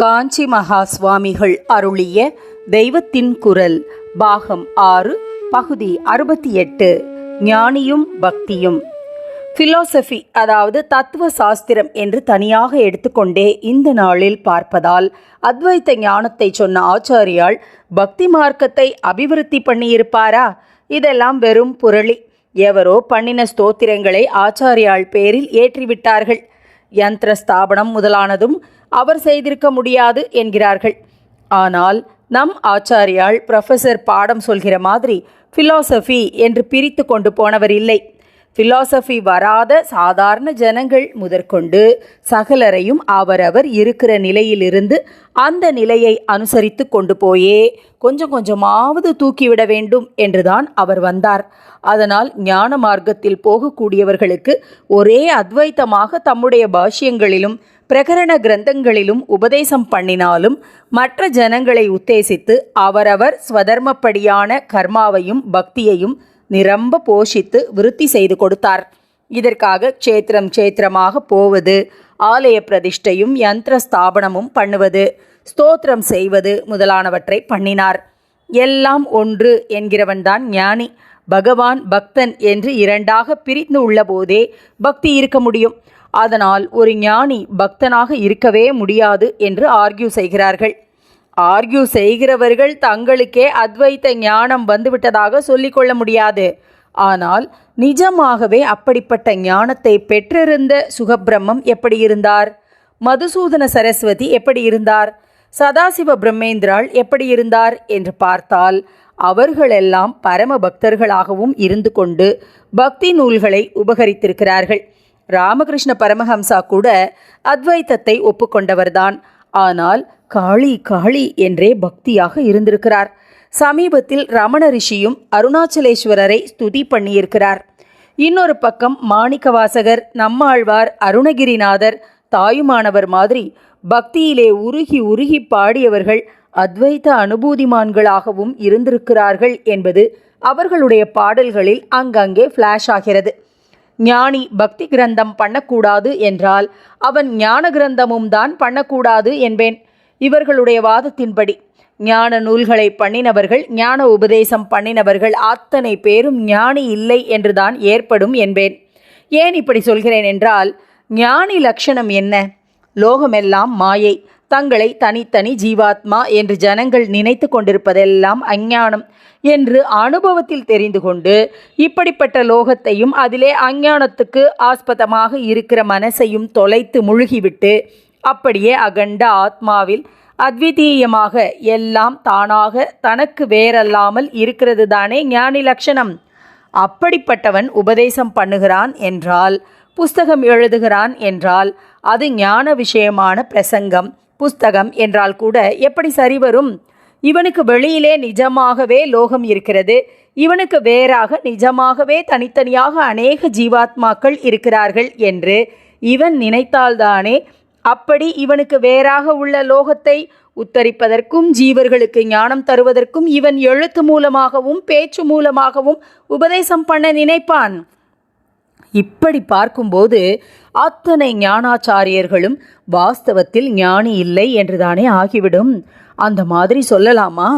காஞ்சி மகா சுவாமிகள் அருளிய தெய்வத்தின் குரல் பாகம் ஆறு பகுதி அறுபத்தி எட்டு ஞானியும் பக்தியும். ஃபிலோசஃபி அதாவது தத்துவ சாஸ்திரம் என்று தனியாக எடுத்துக்கொண்டே இந்த நாளில் பார்ப்பதால் அத்வைத்த ஞானத்தை சொன்ன ஆச்சாரியால் பக்தி மார்க்கத்தை அபிவிருத்தி பண்ணியிருப்பாரா? இதெல்லாம் வெறும் புரளி. எவரோ பண்ணின ஸ்தோத்திரங்களை ஆச்சாரியால் பேரில் ஏற்றிவிட்டார்கள். யந்திர ஸ்தாபனம் முதலானதும் அவர் செய்திருக்க முடியாது என்கிறார்கள். ஆனால் நம் ஆச்சாரியால் ப்ரொஃபஸர் பாடம் சொல்கிற மாதிரி ஃபிலாசபி என்று பிரித்து கொண்டு போனவர் இல்லை. ஃபிலாசபி வராத சாதாரண ஜனங்கள் முதற்கொண்டு சகலரையும் அவரவர் இருக்கிற நிலையிலிருந்து அந்த நிலையை அனுசரித்து கொண்டு போயே கொஞ்சம் கொஞ்சமாவது தூக்கிவிட வேண்டும் என்றுதான் அவர் வந்தார். அதனால் ஞான மார்க்கத்தில் போகக்கூடியவர்களுக்கு ஒரே அத்வைத்தமாக தம்முடைய பாஷ்யங்களிலும் பிரகரண கிரந்தங்களிலும் உபதேசம் பண்ணினாலும் மற்ற ஜனங்களை உத்தேசித்து அவரவர் ஸ்வதர்மப்படியான கர்மாவையும் பக்தியையும் நிரம்ப போஷித்து விருத்தி செய்து கொடுத்தார். இதற்காக க்ஷேத்திரம் க்ஷேத்திரமாக போவது ஆலய பிரதிஷ்டையும் யந்திர ஸ்தாபனமும் பண்ணுவது ஸ்தோத்திரம் செய்வது முதலானவற்றை பண்ணினார். எல்லாம் ஒன்று என்கிறவன்தான் ஞானி. பகவான் பக்தன் என்று இரண்டாக பிரிந்து உள்ளபோதே பக்தி இருக்க முடியும். அதனால் ஒரு ஞானி பக்தனாக இருக்கவே முடியாது என்று ஆர்கியூ செய்கிறார்கள். ஆர்கியூ செய்கிறவர்கள் தங்களுக்கே அத்வைத்த ஞானம் வந்துவிட்டதாக சொல்லிக்கொள்ள முடியாது. ஆனால் நிஜமாகவே அப்படிப்பட்ட ஞானத்தை பெற்றிருந்த சுகபிரம்மம் எப்படி இருந்தார்? மதுசூதன சரஸ்வதி எப்படி இருந்தார்? சதாசிவ பிரம்மேந்திராள் எப்படி இருந்தார் என்று பார்த்தால் அவர்களெல்லாம் பரம பக்தர்களாகவும் இருந்து கொண்டு பக்தி நூல்களை உபகரித்திருக்கிறார்கள். ராமகிருஷ்ண பரமஹம்சா கூட அத்வைத்தத்தை ஒப்புக்கொண்டவர்தான். ஆனால் காளி காளி என்றே பக்தியாக இருந்திருக்கிறார். சமீபத்தில் ரமண ரிஷியும் அருணாச்சலேஸ்வரரை ஸ்துதி பண்ணியிருக்கிறார். இன்னொரு பக்கம் மாணிக்கவாசகர் நம்மாழ்வார் அருணகிரிநாதர் தாயுமானவர் மாதிரி பக்தியிலே உருகி உருகி பாடியவர்கள் அத்வைத்த அனுபூதிமான்களாகவும் இருந்திருக்கிறார்கள் என்பது அவர்களுடைய பாடல்களில் அங்கங்கே ஃப்ளாஷ் ஆகிறது. ஞானி பக்தி கிரந்தம் பண்ணக்கூடாது என்றால் அவன் ஞான கிரந்தமும் தான் பண்ணக்கூடாது என்பேன். இவர்களுடைய வாதத்தின்படி ஞான நூல்களை பண்ணினவர்கள் ஞான உபதேசம் பண்ணினவர்கள் அத்தனை பேரும் ஞானி இல்லை என்றுதான் ஏற்படும் என்பேன். ஏன் இப்படி சொல்கிறேன் என்றால் ஞானி லட்சணம் என்ன? லோகமெல்லாம் மாயை தங்களை தனித்தனி ஜீவாத்மா என்று ஜனங்கள் நினைத்து கொண்டிருப்பதெல்லாம் அஞ்ஞானம். என்று அனுபவத்தில் தெரிந்து கொண்டு இப்படிப்பட்ட லோகத்தையும் அதிலே அஞ்ஞானத்துக்கு ஆஸ்பதமாக இருக்கிற மனசையும் தொலைத்து முழுகிவிட்டு அப்படியே அகண்ட ஆத்மாவில் அத்விதீயமாக எல்லாம் தானாக தனக்கு வேறல்லாமல் இருக்கிறது தானே ஞானி லட்சணம். அப்படிப்பட்டவன் உபதேசம் பண்ணுகிறான் என்றால் புஸ்தகம் எழுதுகிறான் என்றால் அது ஞான விஷயமான பிரசங்கம். புஸ்தகம் என்றால் கூட எப்படி சரிவரும்? இவனுக்கு வெளியிலே நிஜமாகவே லோகம் இருக்கிறது. இவனுக்கு வேறாக நிஜமாகவே தனித்தனியாக அநேக ஜீவாத்மாக்கள் இருக்கிறார்கள் என்று இவன் நினைத்தால்தானே. அப்படி இவனுக்கு வேறாக உள்ள லோகத்தை உத்தரிப்பதற்கும் ஜீவர்களுக்கு ஞானம் தருவதற்கும் இவன் எழுத்து மூலமாகவும் பேச்சு மூலமாகவும் உபதேசம் பண்ண நினைப்பான். இப்படி பார்க்கும்போது அத்தனை ஞானாச்சாரியர்களும் வாஸ்தவத்தில் ஞானி இல்லை என்றுதானே ஆகிவிடும். அந்த மாதிரி சொல்லலாமா?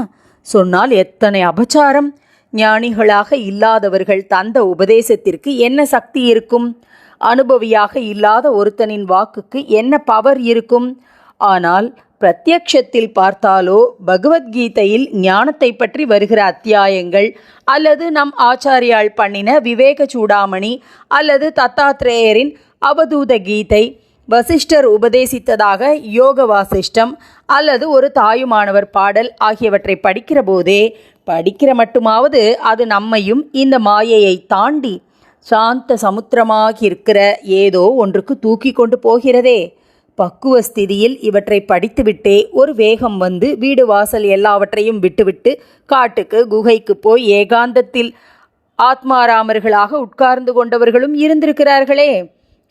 சொன்னால் எத்தனை அபச்சாரம்? ஞானிகளாக இல்லாதவர்கள் தந்த உபதேசத்திற்கு என்ன சக்தி இருக்கும்? அனுபவியாக இல்லாத ஒருத்தனின் வாக்குக்கு என்ன பவர் இருக்கும்? ஆனால் பிரத்யக்ஷத்தில் பார்த்தாலோ பகவத்கீதையில் ஞானத்தை பற்றி வருகிற அத்தியாயங்கள் அல்லது நம் ஆச்சாரியால் பண்ணின விவேக சூடாமணி அல்லது தத்தாத்ரேயரின் அவதூத கீதை வசிஷ்டர் உபதேசித்ததாக யோக வாசிஷ்டம் அல்லது ஒரு தாயுமானவர் பாடல் ஆகியவற்றை படிக்கிற போதே படிக்கிற மட்டுமாவது அது நம்மையும் இந்த மாயையை தாண்டி சாந்த சமுத்திரமாக இருக்கிற ஏதோ ஒன்றுக்கு தூக்கி கொண்டு போகிறதே. பக்குவ ஸ்திதியில் இவற்றை படித்துவிட்டே ஒரு வேகம் வந்து வீடு வாசல் எல்லாவற்றையும் விட்டுவிட்டு காட்டுக்கு குகைக்கு போய் ஏகாந்தத்தில் ஆத்மாராமர்களாக உட்கார்ந்து கொண்டவர்களும் இருந்திருக்கிறார்களே.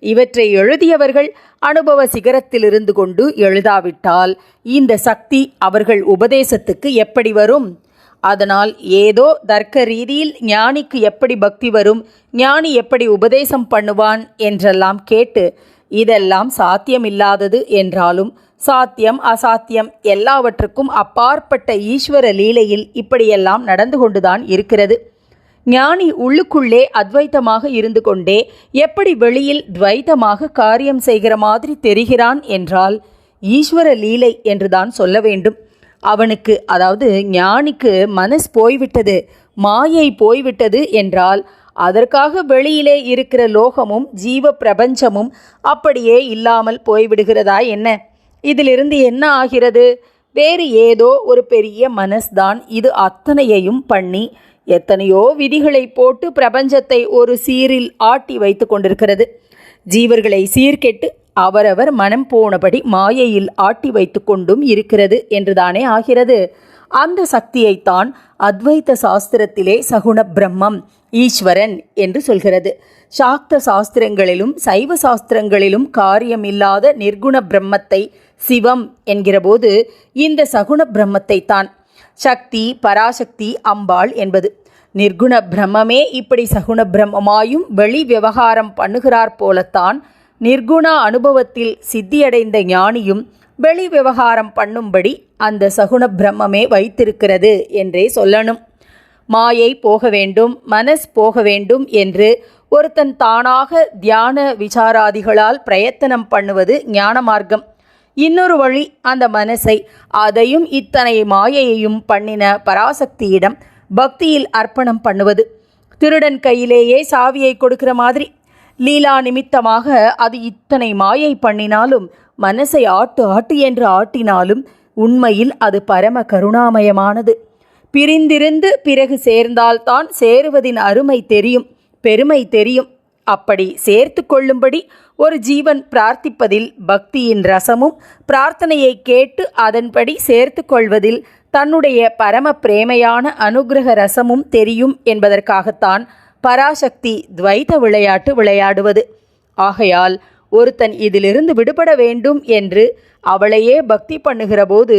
இவற்றை எழுதியவர்கள் அனுபவ சிகரத்தில் இருந்து கொண்டு எழுதாவிட்டால் இந்த சக்தி அவர்கள் உபதேசத்துக்கு எப்படி வரும்? அதனால் ஏதோ தர்க்க ரீதியில் ஞானிக்கு எப்படி பக்தி வரும்? ஞானி எப்படி உபதேசம் பண்ணுவான்? என்றெல்லாம் கேட்டு இதெல்லாம் சாத்தியமில்லாதது என்றாலும் சாத்தியம் அசாத்தியம் எல்லாவற்றுக்கும் அப்பாற்பட்ட ஈஸ்வர லீலையில் இப்படியெல்லாம் நடந்து கொண்டுதான் இருக்கிறது. ஞானி உள்ளுக்குள்ளே அத்வைத்தமாக இருந்து கொண்டே எப்படி வெளியில் துவைத்தமாக காரியம் செய்கிற மாதிரி தெரிகிறான் என்றால் ஈஸ்வர லீலை என்றுதான் சொல்ல வேண்டும். அவனுக்கு அதாவது ஞானிக்கு மனஸ் போய்விட்டது மாயை போய்விட்டது என்றால் அதற்காக வெளியிலே இருக்கிற லோகமும் ஜீவ பிரபஞ்சமும் அப்படியே இல்லாமல் போய்விடுகிறதா என்ன? இதிலிருந்து என்ன ஆகிறது? வேறு ஏதோ ஒரு பெரிய மனஸ்தான் இது அத்தனையையும் பண்ணி எத்தனையோ விதிகளை போட்டு பிரபஞ்சத்தை ஒரு சீரில் ஆட்டி வைத்து கொண்டிருக்கிறது. ஜீவர்களை சீர்கெட்டு அவரவர் மனம் போனபடி மாயையில் ஆட்டி வைத்து கொண்டும் இருக்கிறது என்றுதானே ஆகிறது. அந்த சக்தியைத்தான் அத்வைத சாஸ்திரத்திலே சகுண பிரம்மம் ஈஸ்வரன் என்று சொல்கிறது. சாக்த சாஸ்திரங்களிலும் சைவ சாஸ்திரங்களிலும் காரியமில்லாத நிர்குண பிரம்மத்தை சிவம் என்கிறபோது இந்த சகுண பிரம்மத்தை தான். சக்தி பராசக்தி அம்பாள் என்பது. நிர்குண பிரம்மமே இப்படி சகுண பிரம்மமாயும் வெளி விவகாரம் பண்ணுகிறார் போலத்தான் நிர்குண அனுபவத்தில் சித்தியடைந்த ஞானியும் வெளி விவகாரம் பண்ணும்படி அந்த சகுண பிரம்மமே வைத்திருக்கிறது என்றே சொல்லணும். மாயை போக வேண்டும் மனஸ் போக வேண்டும் என்று ஒருத்தன் தானாக தியான விசாராதிகளால் பிரயத்தனம் பண்ணுவது ஞான மார்க்கம். இன்னொரு வழி அந்த மனசை அதையும் இத்தனை மாயையையும் பண்ணின பராசக்தியிடம் பக்தியில் அர்ப்பணம் பண்ணுவது. திருடன் கையிலேயே சாவியை கொடுக்கிற மாதிரி. லீலா நிமித்தமாக அது இத்தனை மாயை பண்ணினாலும் மனசை ஆட்டு ஆட்டு என்று ஆட்டினாலும் உண்மையில் அது பரம கருணாமயமானது. பிரிந்திருந்து பிறகு சேர்ந்தால்தான் சேருவதின் அருமை தெரியும் பெருமை தெரியும். அப்படி சேர்த்து கொள்ளும்படி ஒரு ஜீவன் பிரார்த்திப்பதில் பக்தியின் ரசமும் பிரார்த்தனையை கேட்டு அதன்படி சேர்த்து கொள்வதில் தன்னுடைய பரம பிரேமையான அனுகிரக ரசமும் தெரியும் என்பதற்காகத்தான் பராசக்தி துவைத விளையாட்டு விளையாடுவது. ஆகையால் ஒருத்தன் இதிலிருந்து விடுபட வேண்டும் என்று அவளையே பக்தி பண்ணுகிறபோது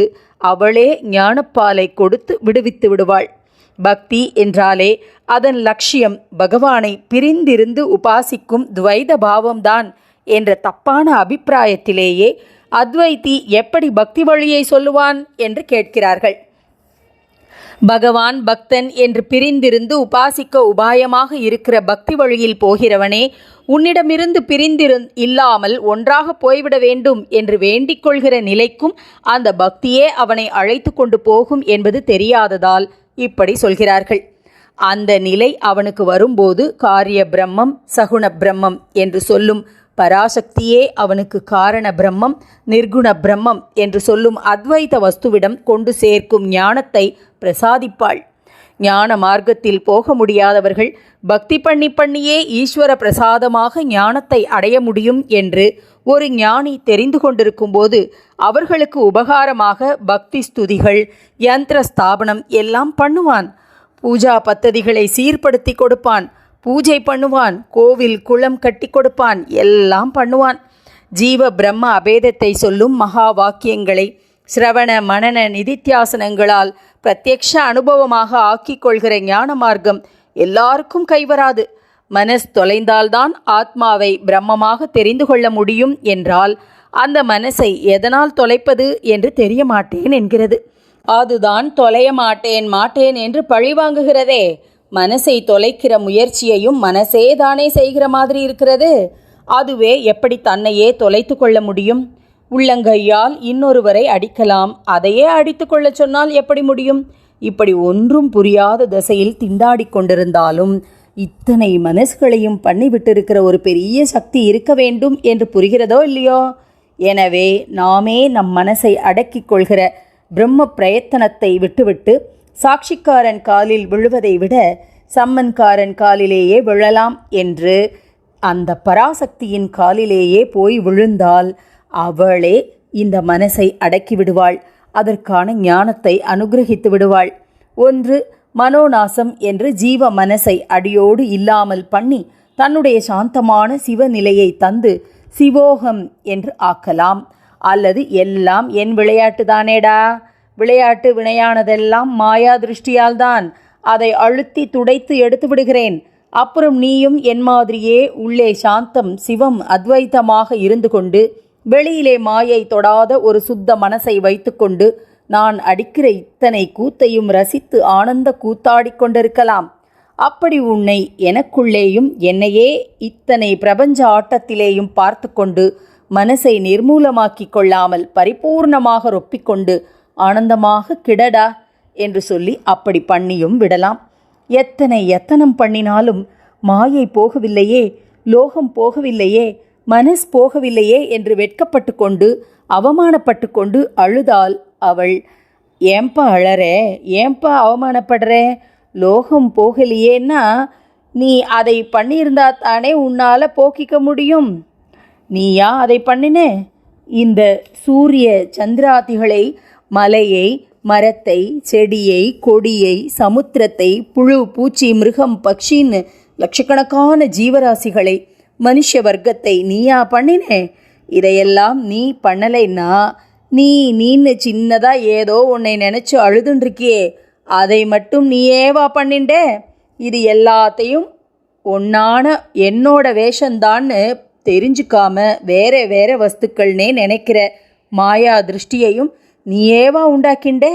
அவளே ஞானப்பாலை கொடுத்து விடுவித்து விடுவாள். பக்தி என்றாலே அதன் லட்சியம் பகவானை பிரிந்திருந்து உபாசிக்கும் துவைத பாவம்தான் என்ற தப்பான அபிப்பிராயத்திலேயே அத்வைத்தி எப்படி பக்தி வழியை சொல்லுவான் என்று கேட்கிறார்கள். பகவான் பக்தன் என்று பிரிந்திருந்து உபாசிக்க உபாயமாக இருக்கிற பக்தி வழியில் போகிறவனே உன்னிடமிருந்து பிரிந்திரு இல்லாமல் ஒன்றாக போய்விட வேண்டும் என்று வேண்டிக் கொள்கிற நிலைக்கும் அந்த பக்தியே அவனை அழைத்து கொண்டு போகும் என்பது தெரியாததால் இப்படி சொல்கிறார்கள். அந்த நிலை அவனுக்கு வரும்போது காரிய பிரம்மம் சகுண பிரம்மம் என்று சொல்லும் பராசக்தியே அவனுக்கு காரண பிரம்மம் நிர்குண பிரம்மம் என்று சொல்லும் அத்வைத வஸ்துவிடம் கொண்டு சேர்க்கும் ஞானத்தை பிரசாதிப்பாள். ஞான மார்க்கத்தில் போக முடியாதவர்கள் பக்தி பண்ணி பண்ணியே ஈஸ்வர பிரசாதமாக ஞானத்தை அடைய முடியும் என்று ஒரு ஞானி தெரிந்து கொண்டிருக்கும்போது அவர்களுக்கு உபகாரமாக பக்தி ஸ்துதிகள் யந்திர ஸ்தாபனம் எல்லாம் பண்ணுவான். பூஜா பத்ததிகளை சீர்படுத்தி கொடுப்பான். பூஜை பண்ணுவான் கோவில் குளம் கட்டி கொடுப்பான் எல்லாம் பண்ணுவான். ஜீவ பிரம்ம அபேதத்தை சொல்லும் மகா வாக்கியங்களை சிரவண மனன நிதித்தியாசனங்களால் பிரத்யக்ஷ அனுபவமாக ஆக்கிக் கொள்கிற ஞான மார்க்கம் எல்லாருக்கும் கைவராது. மனஸ் தொலைந்தால்தான் ஆத்மாவை பிரம்மமாக தெரிந்து கொள்ள முடியும் என்றால் அந்த மனசை எதனால் தொலைப்பது என்று தெரிய மாட்டேன் என்கிறது. அதுதான் தொலைய மாட்டேன் மாட்டேன் என்று பழிவாங்குகிறதே. மனசை தொலைக்கிற முயற்சியையும் மனசே தானே செய்கிற மாதிரி இருக்கிறது? அதுவே எப்படி தன்னையே தொலைத்து கொள்ள முடியும்? உள்ளங்கையால் இன்னொருவரை அடிக்கலாம். அதையே அடித்து கொள்ள சொன்னால் எப்படி முடியும்? இப்படி ஒன்றும் புரியாத திசையில் திண்டாடிக் கொண்டிருந்தாலும் இத்தனை மனசுகளையும் பண்ணிவிட்டிருக்கிற ஒரு பெரிய சக்தி இருக்க வேண்டும் என்று புரிகிறதோ இல்லையோ? எனவே நாமே நம் மனசை அடக்கிக் கொள்கிற பிரம்ம பிரயத்தனத்தை விட்டுவிட்டு சாட்சிக்காரன் காலில் விழுவதை விட சம்மன்காரன் காலிலேயே விழலாம் என்று அந்த பராசக்தியின் காலிலேயே போய் விழுந்தால் அவளே இந்த மனசை அடக்கி விடுவாள். அதற்கான ஞானத்தை அனுகிரகித்து விடுவாள். ஒன்று மனோநாசம் என்று ஜீவ மனசை அடியோடு இல்லாமல் பண்ணி தன்னுடைய சாந்தமான சிவநிலையை தந்து சிவோகம் என்று ஆக்கலாம். அல்லது எல்லாம் என் விளையாட்டு தானேடா விளையாட்டு வினையானதெல்லாம் மாயா திருஷ்டியால்தான் அதை அழுத்தி துடைத்து எடுத்து விடுகிறேன். அப்புறம் நீயும் என் மாதிரியே உள்ளே சாந்தம் சிவம் அத்வைத்தமாக இருந்து கொண்டு வெளியிலே மாயை தொடாத ஒரு சுத்த மனசை வைத்துக்கொண்டு நான் அடிக்கிற இத்தனை கூத்தையும் ரசித்து ஆனந்த கூத்தாடிக் கொண்டிருக்கலாம். அப்படி உன்னை எனக்குள்ளேயும் என்னையே இத்தனை பிரபஞ்ச ஆட்டத்திலேயும் பார்த்து கொண்டு மனசை நிர்மூலமாக்கிக் கொள்ளாமல் பரிபூர்ணமாக ரொப்பிக்கொண்டு ஆனந்தமாக கிடடா என்று சொல்லி அப்படி பண்ணியும் விடலாம். எத்தனை எத்தனம் பண்ணினாலும் மாயை போகவில்லையே லோகம் போகவில்லையே மனஸ் போகவில்லையே என்று வெட்கப்பட்டு கொண்டு அவமானப்பட்டு கொண்டு அழுதாள் அவள். ஏன்பா அழறே ஏன்பா அவமானப்படுறே? லோகம் போகலையேன்னா நீ அதை பண்ணியிருந்தா தானே உன்னால் போக்கிக்க முடியும்? நீயா அதை பண்ணினே? இந்த சூரிய சந்திராதிகளை மலையை மரத்தை செடியை கொடியை சமுத்திரத்தை புழு பூச்சி மிருகம் பக்ஷின்னு லட்சக்கணக்கான ஜீவராசிகளை மனுஷ வர்க்கத்தை நீயா பண்ணினே? இதையெல்லாம் நீ பண்ணலைன்னா நீ நீன்னு சின்னதாக ஏதோ உன்னை நினச்சி அழுதுன்றிருக்கியே அதை மட்டும் நீயேவா பண்ணிண்டே? இது எல்லாத்தையும் ஒன்னான என்னோட வேஷந்தான்னு தெரிஞ்சுக்காம வேற வேற வஸ்துக்கள்னே நினைக்கிற மாயா திருஷ்டியையும் நீயேவா உண்டாக்கிண்டே?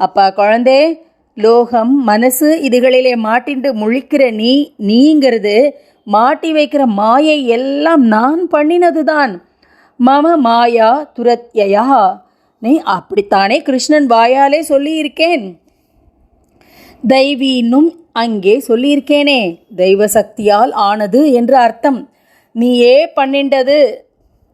அப்பா குழந்தே லோகம் மனசு இதுகளிலே மாட்டிண்டு முழிக்கிற நீ நீங்கிறது மாட்டி வைக்கிற மாயை எல்லாம் நான் பண்ணினது தான் மம மாயா துரத்யா நீ அப்படித்தானே கிருஷ்ணன் வாயாலே சொல்லியிருக்கேன்? தெய்வீனும் அங்கே சொல்லியிருக்கேனே. தெய்வ சக்தியால் ஆனது என்று அர்த்தம். நீயே பண்ணிண்டது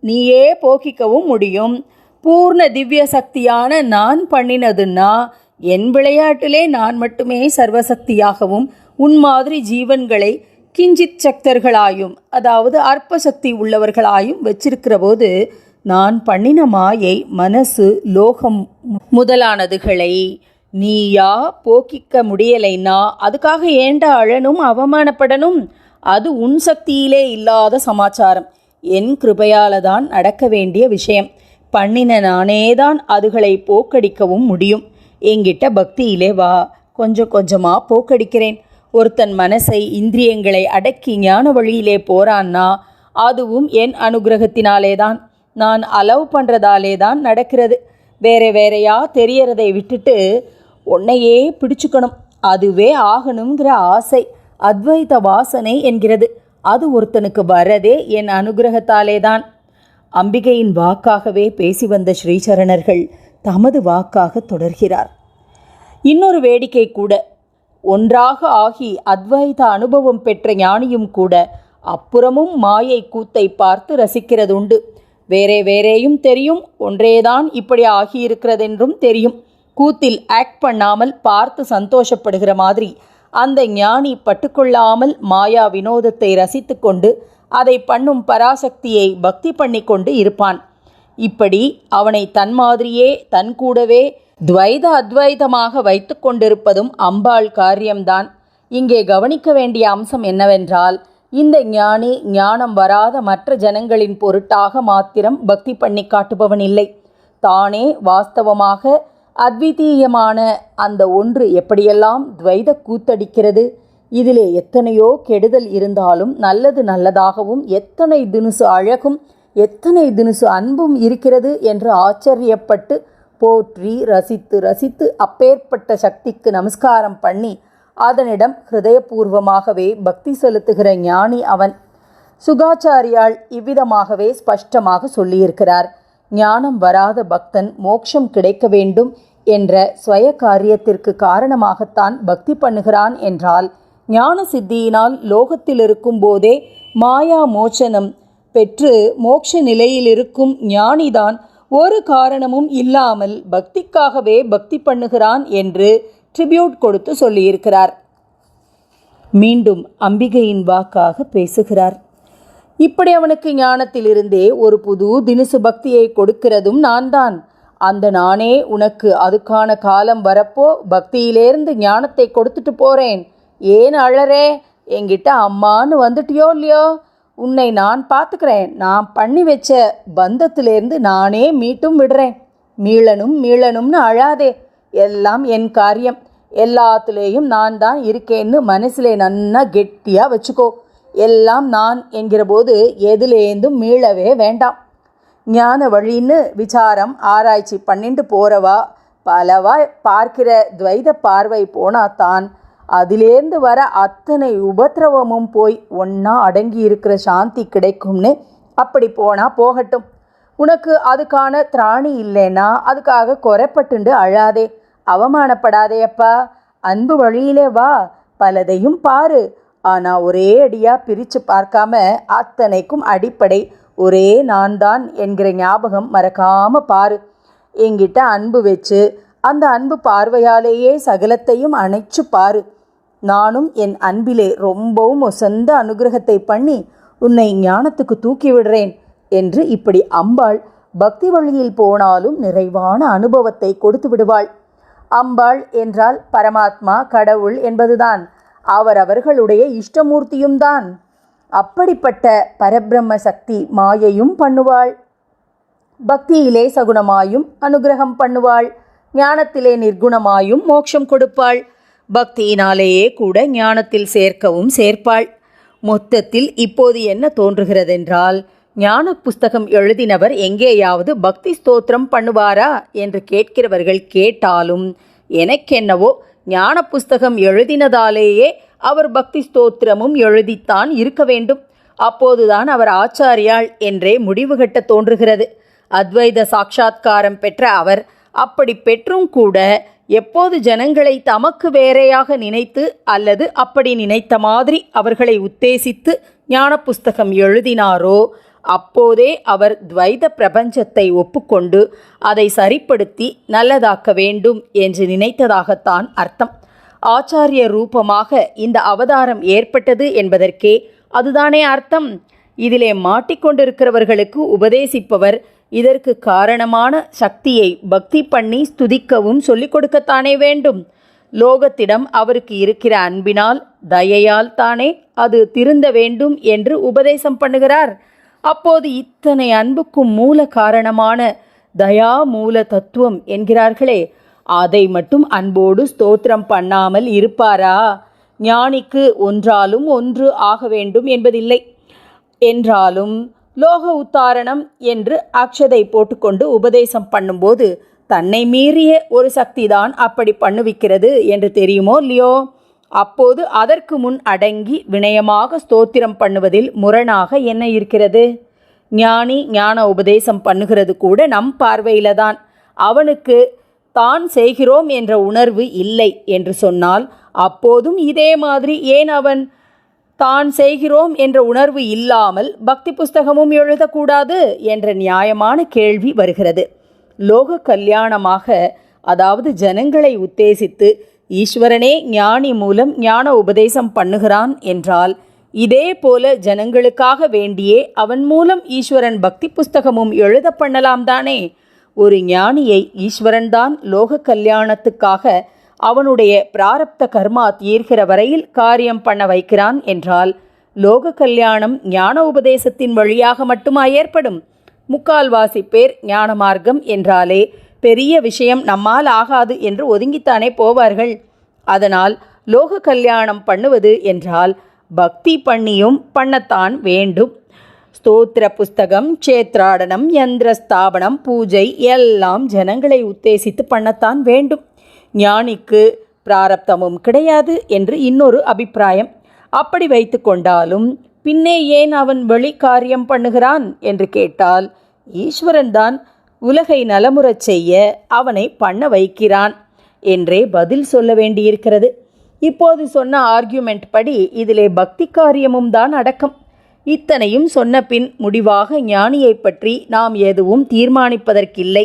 நீயே போக்கிக்கவும் முடியும். பூர்ண திவ்ய சக்தியான நான் பண்ணினதுன்னா என் விளையாட்டிலே நான் மட்டுமே சர்வசக்தியாகவும் உன் மாதிரி ஜீவன்களை கிஞ்சித் சக்தர்களாயும் அதாவது அற்ப சக்தி உள்ளவர்களாயும் வச்சிருக்கிற போது நான் பண்ணின மாயை மனசு லோகம் முதலானதுகளை நீயா போக்கிக்க முடியலைன்னா அதுக்காக ஏண்டா அழனும் அவமானப்படணும்? அது உன் சக்தியிலே இல்லாத சமாச்சாரம். என் கிருபையால தான் நடக்க வேண்டிய விஷயம். பண்ணின நானே தான் அதுகளை போக்கடிக்கவும் முடியும். என்கிட்ட பக்தியிலே வா கொஞ்சம் கொஞ்சமாக போக்கடிக்கிறேன். ஒருத்தன் மனசை இந்திரியங்களை அடக்கி ஞான வழியிலே போறான்னா அதுவும் என் அனுகிரகத்தினாலே தான் நான் அலவ் பண்ணுறதாலே தான் நடக்கிறது. வேற வேறையா தெரியறதை விட்டுட்டு உன்னையே பிடிச்சுக்கணும். அதுவே ஆகணுங்கிற ஆசை அத்வைத வாசனை என்கிறது. அது ஒருத்தனுக்கு வரதே என் அனுகிரகத்தாலே தான் அம்பிகையின் வாக்காகவே பேசி வந்த ஸ்ரீசரணர்கள் தமது வாக்காக தொடர்கிறார். இன்னொரு வேடிக்கை கூட. ஒன்றாக ஆகி அத்வைத அனுபவம் பெற்ற ஞானியும் கூட அப்புறமும் மாயை கூத்தை பார்த்து ரசிக்கிறதுண்டு. வேறே வேறேயும் தெரியும் ஒன்றேதான் இப்படி ஆகியிருக்கிறதென்றும் தெரியும். கூத்தில் ஆக்ட் பண்ணாமல் பார்த்து சந்தோஷப்படுகிற மாதிரி அந்த ஞானி பட்டுக்கொள்ளாமல் மாயா வினோதத்தை ரசித்துக்கொண்டு அதை பண்ணும் பராசக்தியை பக்தி பண்ணி கொண்டு இருப்பான். இப்படி அவனை தன் மாதிரியே தன் கூடவே துவைத அத்வைதமாக வைத்து கொண்டிருப்பதும் அம்பாள் காரியம்தான். இங்கே கவனிக்க வேண்டிய அம்சம் என்னவென்றால் இந்த ஞானி ஞானம் வராத மற்ற ஜனங்களின் பொருட்டாக மாத்திரம் பக்தி பண்ணி காட்டுபவன் இல்லை. தானே வாஸ்தவமாக அத்விதீயமான அந்த ஒன்று எப்படியெல்லாம் துவைத கூத்தடிக்கிறது? இதிலே எத்தனையோ கெடுதல் இருந்தாலும் நல்லது நல்லதாகவும் எத்தனை தினுசு அழகும் எத்தனை தினுசு அன்பும் இருக்கிறது என்று ஆச்சரியப்பட்டு போற்றி ரசித்து ரசித்து அப்பேற்பட்ட சக்திக்கு நமஸ்காரம் பண்ணி அதனிடம் ஹிருதயபூர்வமாகவே பக்தி செலுத்துகிற ஞானி அவன் சுகாச்சாரியால் இவ்விதமாகவே ஸ்பஷ்டமாக சொல்லியிருக்கிறார். ஞானம் வராத பக்தன் மோட்சம் கிடைக்க வேண்டும் என்ற ஸ்வய காரியத்திற்கு காரணமாகத்தான் பக்தி பண்ணுகிறான் என்றால் ஞான சித்தியினால் லோகத்தில் இருக்கும் போதே மாயா மோச்சனம் பெற்று மோட்ச நிலையில் இருக்கும் ஞானிதான். ஒரு காரணமும் இல்லாமல் பக்திக்காகவே பக்தி பண்ணுகிறான் என்று ட்ரிபியூட் கொடுத்து சொல்லியிருக்கிறார். மீண்டும் அம்பிகையின் வாக்காக பேசுகிறார். இப்படி அவனுக்கு ஞானத்திலிருந்தே ஒரு புது தினுசு பக்தியை கொடுக்கிறதும் நான் தான் அந்த நானே உனக்கு அதுக்கான காலம் வரப்போ பக்தியிலேருந்து ஞானத்தை கொடுத்துட்டு போறேன். ஏன் அழறே? என்கிட்ட அம்மான்னு வந்துட்டியோ இல்லையோ? உன்னை நான் பார்த்துக்கிறேன். நான் பண்ணி வச்ச பந்தத்திலேருந்து நானே மீட்டும் விடுறேன். மீளனும் மீளனும்னு அழாதே. எல்லாம் என் காரியம். எல்லாத்துலேயும் நான் தான் இருக்கேன்னு மனசிலே நன்னா கெட்டியாக வச்சுக்கோ. எல்லாம் நான் என்கிற போது எதுலேருந்தும் மீளவே வேண்டாம். ஞான வழின்னு விசாரம் ஆராய்ச்சி பண்ணிட்டு போறவா பலவா பார்க்கிற துவைத பார்வை போனாதான் அதிலேருந்து வர அத்தனை உபத்திரவமும் போய் ஒன்றா அடங்கி இருக்கிற சாந்தி கிடைக்கும்னு அப்படி போனால் போகட்டும். உனக்கு அதுக்கான திராணி இல்லைன்னா அதுக்காக குறைப்பட்டுண்டு அழாதே அவமானப்படாதே அப்பா. அன்பு வழியிலே வா பலதையும் பாரு. ஆனால் ஒரே அடியாக பிரித்து பார்க்காம அத்தனைக்கும் அடிப்படை. ஒரே நான் தான் என்கிற ஞாபகம் மறக்காமல் பாரு. என்கிட்ட அன்பு வச்சு அந்த அன்பு பார்வையாலேயே சகலத்தையும் அணைச்சு பாரு. நானும் என் அன்பிலே ரொம்பவும் சொந்த அனுகிரகத்தை பண்ணி உன்னை ஞானத்துக்கு தூக்கி விடுறேன் என்று இப்படி அம்பாள் பக்தி வழியில் போனாலும் நிறைவான அனுபவத்தை கொடுத்து விடுவாள். அம்பாள் என்றால் பரமாத்மா கடவுள் என்பதுதான். அவரவர்களுடைய இஷ்டமூர்த்தியும் தான். அப்படிப்பட்ட பரபிரம்ம சக்தி மாயையும் பண்ணுவாள். பக்தியிலே சகுணமாயும் அனுகிரகம் பண்ணுவாள். ஞானத்திலே நிர்குணமாயும் மோட்சம் கொடுப்பாள். பக்தியினாலேயே கூட ஞானத்தில் சேர்க்கவும் சேர்ப்பாள். மொத்தத்தில் இப்போது என்ன தோன்றுகிறதென்றால் ஞான புஸ்தகம் எழுதினவர் எங்கேயாவது பக்தி ஸ்தோத்திரம் பண்ணுவாரா என்று கேட்கிறவர்கள் கேட்டாலும் எனக்கென்னவோ ஞான புஸ்தகம் எழுதினதாலேயே அவர் பக்தி ஸ்தோத்திரமும் எழுதித்தான் இருக்க வேண்டும். அப்போதுதான் அவர் ஆச்சாரியாள் என்றே முடிவு கட்ட தோன்றுகிறது. அத்வைத சாட்சா்காரம் பெற்ற அவர் அப்படி பெற்றும் கூட எப்போது ஜனங்களை தமக்கு வேறையாக நினைத்து அல்லது அப்படி நினைத்த மாதிரி அவர்களை உத்தேசித்து ஞான புஸ்தகம் எழுதினாரோ அப்போதே அவர் துவைத பிரபஞ்சத்தை ஒப்புக்கொண்டு அதை சரிப்படுத்தி நல்லதாக்க வேண்டும் என்று நினைத்ததாகத்தான் அர்த்தம். ஆச்சாரிய ரூபமாக இந்த அவதாரம் ஏற்பட்டது என்பதற்கே அதுதானே அர்த்தம். இதிலே மாட்டிக்கொண்டிருக்கிறவர்களுக்கு உபதேசிப்பவர் இதற்கு காரணமான சக்தியை பக்தி பண்ணி ஸ்துதிக்கவும் சொல்லிக் கொடுக்கத்தானே வேண்டும். லோகத்திடம் அவருக்கு இருக்கிற அன்பினால் தயையால் தானே அது திருந்த வேண்டும் என்று உபதேசம் பண்ணுகிறார். அப்போது இத்தனை அன்புக்கும் மூல காரணமான தயா மூல தத்துவம் என்கிறார்களே அதை மட்டும் அன்போடு ஸ்தோத்திரம் பண்ணாமல் இருப்பாரா? ஞானிக்கு ஒன்றாலும் ஒன்று ஆக வேண்டும் என்பதில்லை. என்றாலும் லோக உத்தாரணம் என்று அக்ஷதை போட்டுக்கொண்டு உபதேசம் பண்ணும்போது தன்னை மீறிய ஒரு சக்திதான் அப்படி பண்ணுவிக்கிறது என்று தெரியுமோ இல்லையோ? அப்போது அதற்கு முன் அடங்கி வினயமாக ஸ்தோத்திரம் பண்ணுவதில் முரணாக என்ன இருக்கிறது? ஞானி ஞான உபதேசம் பண்ணுகிறது கூட நம் பார்வையில தான் அவனுக்கு தான் செய்கிறோம் என்ற உணர்வு இல்லை என்று சொன்னால் அப்போதும் இதே மாதிரி ஏன் அவன் தான் செய்கிறோம் என்ற உணர்வு இல்லாமல் பக்தி புஸ்தகமும் எழுதக்கூடாது என்ற நியாயமான கேள்வி வருகிறது. லோக கல்யாணமாக அதாவது ஜனங்களை உத்தேசித்து ஈஸ்வரனே ஞானி மூலம் ஞான உபதேசம் பண்ணுகிறான் என்றால் இதே போல ஜனங்களுக்காக வேண்டியே அவன் மூலம் ஈஸ்வரன் பக்தி புஸ்தகமும் எழுத பண்ணலாம் தானே? ஒரு ஞானியை ஈஸ்வரன்தான் லோக கல்யாணத்துக்காக அவனுடைய பிராரப்த கர்மா தீர்கிற வரையில் காரியம் பண்ண வைக்கிறான் என்றால் லோக கல்யாணம் ஞான உபதேசத்தின் வழியாக மட்டுமா ஏற்படும். முக்கால்வாசி பேர் ஞான மார்க்கம் என்றாலே பெரிய விஷயம் நம்மால் ஆகாது என்று ஒதுங்கித்தானே போவார்கள். அதனால் லோக கல்யாணம் பண்ணுவது என்றால் பக்தி பண்ணியும் பண்ணத்தான் வேண்டும். ஸ்தோத்திர புஸ்தகம் சேத்ராடனம் யந்திர ஸ்தாபனம் பூஜை எல்லாம் ஜனங்களை உத்தேசித்து பண்ணத்தான் வேண்டும். ஞானிக்கு பிராரப்தமும் கிடையாது என்று இன்னொரு அபிப்பிராயம். அப்படி வைத்து கொண்டாலும் பின்னே ஏன் அவன் வெளி காரியம் பண்ணுகிறான் என்று கேட்டால் ஈஸ்வரன் தான் உலகை நலமுறச் செய்ய அவனை பண்ண வைக்கிறான் என்றே பதில் சொல்ல வேண்டியிருக்கிறது. இப்போது சொன்ன ஆர்கியூமெண்ட் படி இதிலே பக்தி காரியமும் தான் அடக்கம். இத்தனையும் சொன்ன பின் முடிவாக ஞானியை பற்றி நாம் எதுவும் தீர்மானிப்பதற்கில்லை.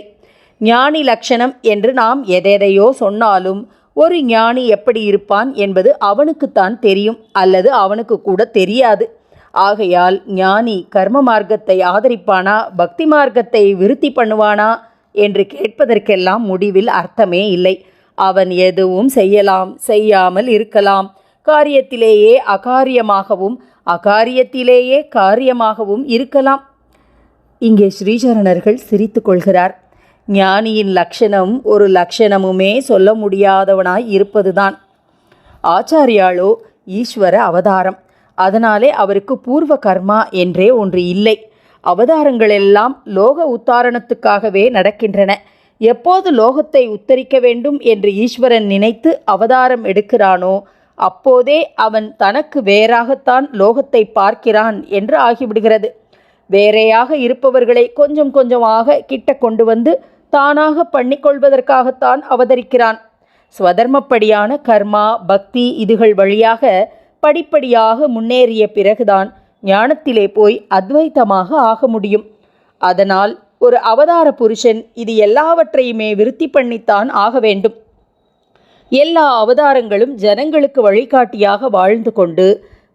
ஞானி லட்சணம் என்று நாம் எதெதையோ சொன்னாலும் ஒரு ஞானி எப்படி இருப்பான் என்பது அவனுக்குத்தான் தெரியும் அல்லது அவனுக்கு கூட தெரியாது. ஆகையால் ஞானி கர்ம மார்க்கத்தை ஆதரிப்பானா பக்தி மார்க்கத்தை விருத்தி பண்ணுவானா என்று கேட்பதற்கெல்லாம் முடிவில் அர்த்தமே இல்லை. அவன் எதுவும் செய்யலாம் செய்யாமல் இருக்கலாம். காரியத்திலேயே அகாரியமாகவும் அகாரியத்திலேயே காரியமாகவும் இருக்கலாம். இங்கே ஸ்ரீசரணர்கள் சிரித்து கொள்கிறார். ஞானியின் லட்சணம் ஒரு லட்சணமுமே சொல்ல முடியாதவனாய் இருப்பதுதான். ஆச்சாரியாளோ ஈஸ்வர அவதாரம். அதனாலே அவருக்கு பூர்வ கர்மா என்றே ஒன்று இல்லை. அவதாரங்கள் எல்லாம் லோக உத்தாரணத்துக்காகவே நடக்கின்றன. எப்போது லோகத்தை உத்தரிக்க வேண்டும் என்று ஈஸ்வரன் நினைத்து அவதாரம் எடுக்கிறானோ அப்போதே அவன் தனக்கு வேறாகத்தான் லோகத்தை பார்க்கிறான் என்று ஆகிவிடுகிறது. வேறையாக இருப்பவர்களை கொஞ்சம் கொஞ்சமாக கிட்ட கொண்டு வந்து தானாக பண்ணிக்கொள்வதற்காகத்தான் அவதரிக்கிறான். ஸ்வதர்மப்படியான கர்மா பக்தி இதுகள் வழியாக படிப்படியாக முன்னேறிய பிறகுதான் ஞானத்திலே போய் அத்வைத்தமாக ஆக முடியும். அதனால் ஒரு அவதார புருஷன் இது எல்லாவற்றையுமே விருத்தி பண்ணித்தான் ஆக வேண்டும். எல்லா அவதாரங்களும் ஜனங்களுக்கு வழிகாட்டியாக வாழ்ந்து கொண்டு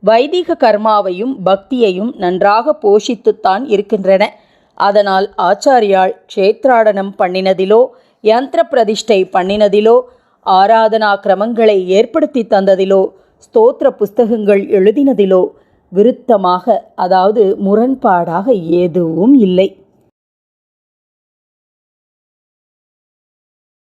வைதிக கர்மாவையும் பக்தியையும் நன்றாக போஷித்துத்தான் இருக்கின்றன. அதனால் ஆச்சாரியால் க்ஷேத்ராடனம் பண்ணினதிலோ யந்திர பிரதிஷ்டை பண்ணினதிலோ ஆராதனா கிரமங்களை ஏற்படுத்தி தந்ததிலோ ஸ்தோத்திர புஸ்தகங்கள் எழுதினதிலோ விருத்தமாக அதாவது முரண்பாடாக எதுவும் இல்லை.